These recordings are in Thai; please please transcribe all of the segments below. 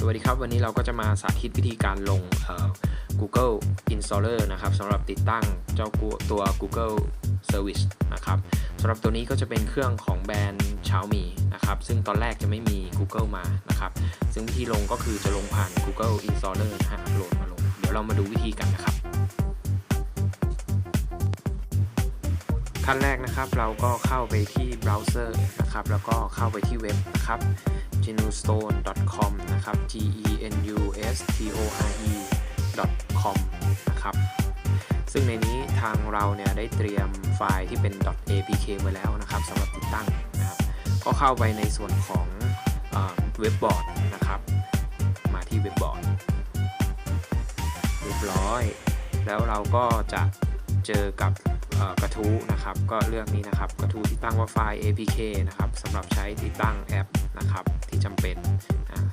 สวัสดีครับ วันนี้เราก็จะมาสาธิตวิธีการลง Google Installer นะครับสำหรับติดตั้งเจ้าตัว Google Service นะครับสำหรับตัวนี้ก็จะเป็นเครื่องของแบรนด์ Xiaomi นะครับซึ่งตอนแรกจะไม่มี Google มานะครับซึ่งวิธีลงก็คือจะลงผ่าน Google Installer นะฮะอัปโหลดมาลง เดี๋ยวเรามาดูวิธีกันนะครับขั้นแรกนะครับเราก็เข้าไปที่เบราว์เซอร์นะครับแล้วก็เข้าไปที่เว็บนะครับ genustone.com นะครับ g e n u s t o r e com นะครับ ซึ่งในนี้ทางเราเนี่ยได้เตรียมไฟล์ที่เป็น .apk ไว้แล้วนะครับสำหรับติดตั้งนะครับก็เข้าไปในส่วนของเว็บบอร์ดนะครับ มาที่เว็บบอร์ดเรียบร้อย แล้วเราก็จะเจอกับ กระทู้นะครับ ก็เลือกนี้นะครับ กระทู้ที่ตั้งว่าไฟล์ apk นะครับสำหรับใช้ติดตั้งแอปนะครับที่จำเป็น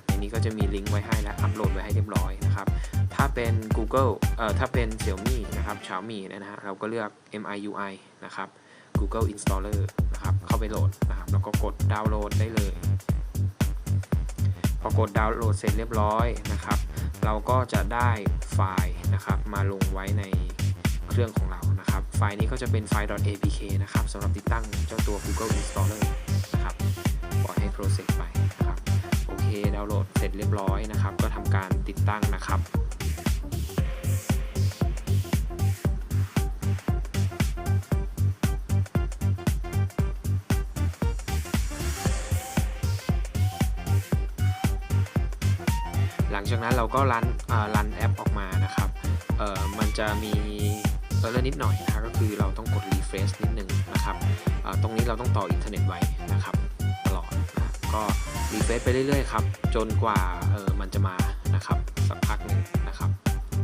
ในนี้ก็จะมีลิงก์ไว้ให้และอัปโหลดไว้ให้เรียบร้อยนะครับถ้าเป็น Google เอ่อถ้าเป็น Xiaomi นะครับ Xiaomi เนี่ยนะฮะเราก็เลือก MIUI นะครับ Google Installer นะครับเข้าไปโหลดนะครับแล้วก็กดดาวน์โหลดได้เลย พอกดดาวน์โหลดเสร็จเรียบร้อยนะครับ เราก็จะได้ไฟล์นะครับมาลงไว้ใน เครื่องของเรานะครับ ไฟล์นี้ก็จะเป็นไฟล์ .apk นะครับสำหรับติดตั้งเจ้าตัว Google Installer นะครับปล่อยให้ process ไปนะครับโอเคดาวน์โหลดเสร็จเรียบร้อยนะครับ ก็ทำการติดตั้งนะครับหลังจากนั้นเราก็รันรันแอปออกมานะครับ มันจะมี ออร์นิดหน่อยนะก็คือเราต้องกด refresh นิดนึงนะครับตรงนี้เราต้องต่ออินเทอร์เน็ตไว้นะครับตลอดนะก็ refresh ไปเรื่อยๆครับจนกว่าเออมันจะมานะครับสักพักหนึ่งนะครับ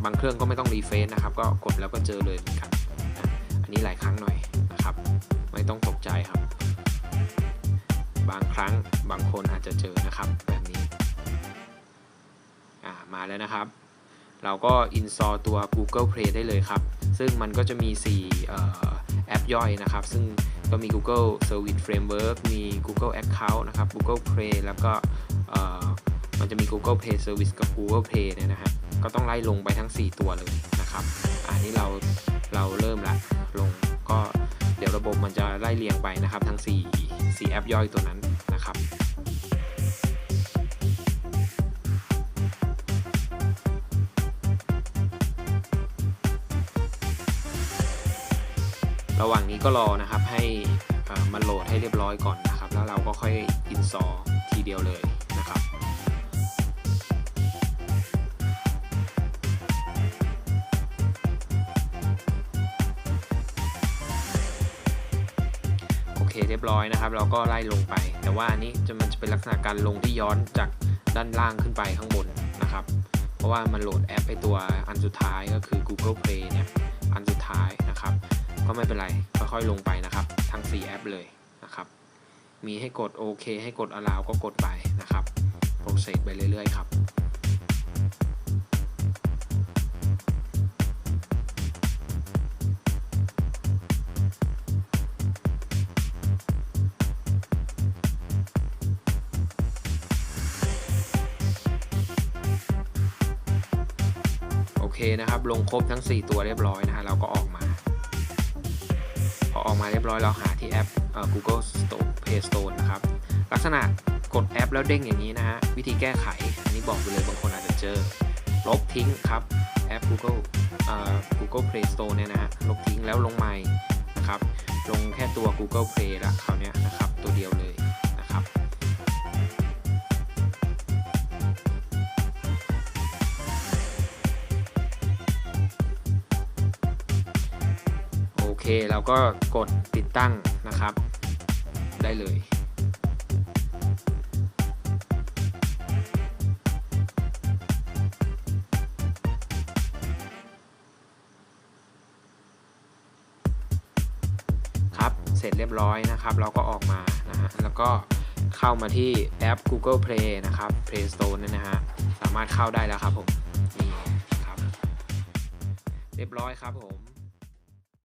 บางเครื่องก็ไม่ต้อง refresh นะครับก็กดแล้วก็เจอเลยเหมือนกันนะอันนี้หลายครั้งหน่อยนะครับ ไม่ต้องตกใจครับ บางครั้งบางคนอาจจะเจอนะครับแบบนี้อ่ามาแล้วนะครับ เราก็ install ตัว Google Play ได้เลยครับ ซึ่งมันก็จะมี 4 แอปย่อยนะครับ ซึ่งก็มี Google Service Framework มี Google Account นะครับ Google Play แล้วก็มันจะมี Google Play Service กับ Google Play เนี่ยนะฮะ ก็ต้องไล่ลงไปทั้ง 4 ตัวเลยนะครับ อันนี้เราเราเริ่มละลงก็เดี๋ยวระบบมันจะไล่เรียงไปนะครับ ทั้ง 4 4 แอปย่อยตัวนั้นนะครับ ระหว่างนี้ก็รอนะครับให้มันโหลดให้เรียบร้อยก่อนนะครับ แล้วเราก็ค่อยอินสอทีเดียวเลยนะครับโอเคเรียบร้อยนะครับ เราก็ไล่ลงไป แต่ว่าอันนี้จะมันจะเป็นลักษณะการลงที่ย้อนจากด้านล่างขึ้นไปข้างบนนะครับ เพราะว่ามันโหลดแอปไอตัวอันสุดท้ายก็คือ Google Play เนี่ยอันสุดท้ายนะครับ ก็ไม่เป็นไร ค่อยๆลงไปนะครับ ทั้ง 4 แอปเลยนะครับ มีให้กดโอเคให้กด allow ก็กดไปนะครับ process ไปเรื่อยๆครับโอเคนะครับ ลงครบทั้ง 4 ตัวเรียบร้อยนะฮะเราก็ออกมา อออกมาเรียบร้อยเราหาที่แอป Google Store Play Store นะครับ ลักษณะกดแอปแล้วเด้งอย่างนี้นะฮะ วิธีแก้ไข อันนี้บอกไปเลยบางคนอาจจะเจอ ลบทิ้งครับแอป Google อ Google Play Store เนี่ยนะฮะ ลบทิ้งแล้วลงใหม่นะครับ ลงแค่ตัว Google Play ละคราวนี้นะครับ ตัวเดียวเลย เคเราก็กดติดตั้งนะครับ ได้เลย ครับเสร็จเรียบร้อยนะครับ เราก็ออกมานะฮะแล้วก็เข้ามาที่แอป Google Play นะครับ Play Store นี่นะฮะสามารถเข้าได้แล้วครับผมนี่ครับ เรียบร้อยครับผม